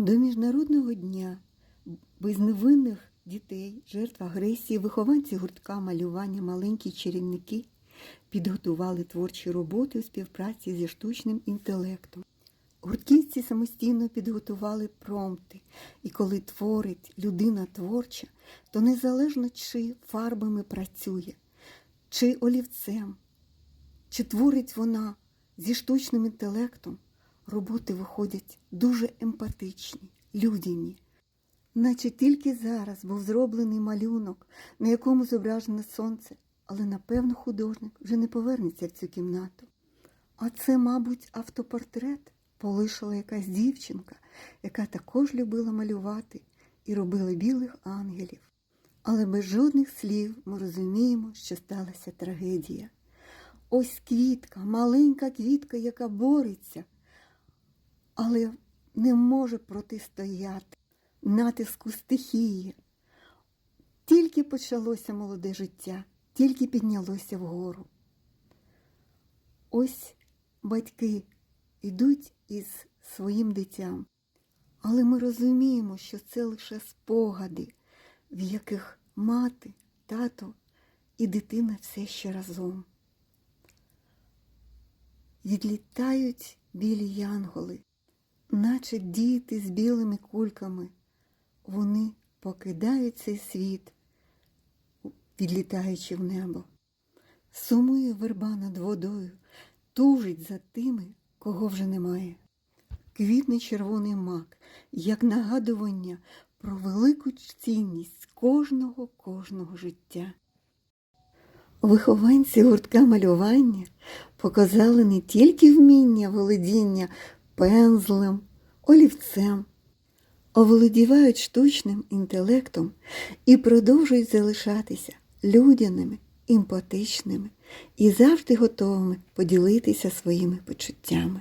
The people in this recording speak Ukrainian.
До Міжнародного дня безневинних дітей, жертв агресії, вихованці гуртка малювання маленькі чарівники підготували творчі роботи у співпраці зі штучним інтелектом. Гуртківці самостійно підготували промпти, і коли творить людина творча, то незалежно чи фарбами працює, чи олівцем, чи творить вона зі штучним інтелектом, роботи виходять дуже емпатичні, людяні. Наче тільки зараз був зроблений малюнок, на якому зображене сонце, але напевно художник вже не повернеться в цю кімнату. А це, мабуть, автопортрет полишила якась дівчинка, яка також любила малювати і робила білих ангелів. Але без жодних слів ми розуміємо, що сталася трагедія. Ось квітка, маленька квітка, яка бореться, але не може протистояти натиску стихії. Тільки почалося молоде життя, тільки піднялося вгору. Ось батьки йдуть із своїм дитям, але ми розуміємо, що це лише спогади, в яких мати, тато і дитина все ще разом. Відлітають білі янголи, наче діти з білими кульками. Вони покидають цей світ, відлітаючи в небо. Сумує верба над водою, тужить за тими, кого вже немає. Квітний червоний мак, як нагадування про велику цінність кожного кожного життя. Вихованці гуртка малювання показали не тільки вміння володіння пензлем, олівцем, оволодівають штучним інтелектом і продовжують залишатися людяними, емпатичними і завжди готовими поділитися своїми почуттями.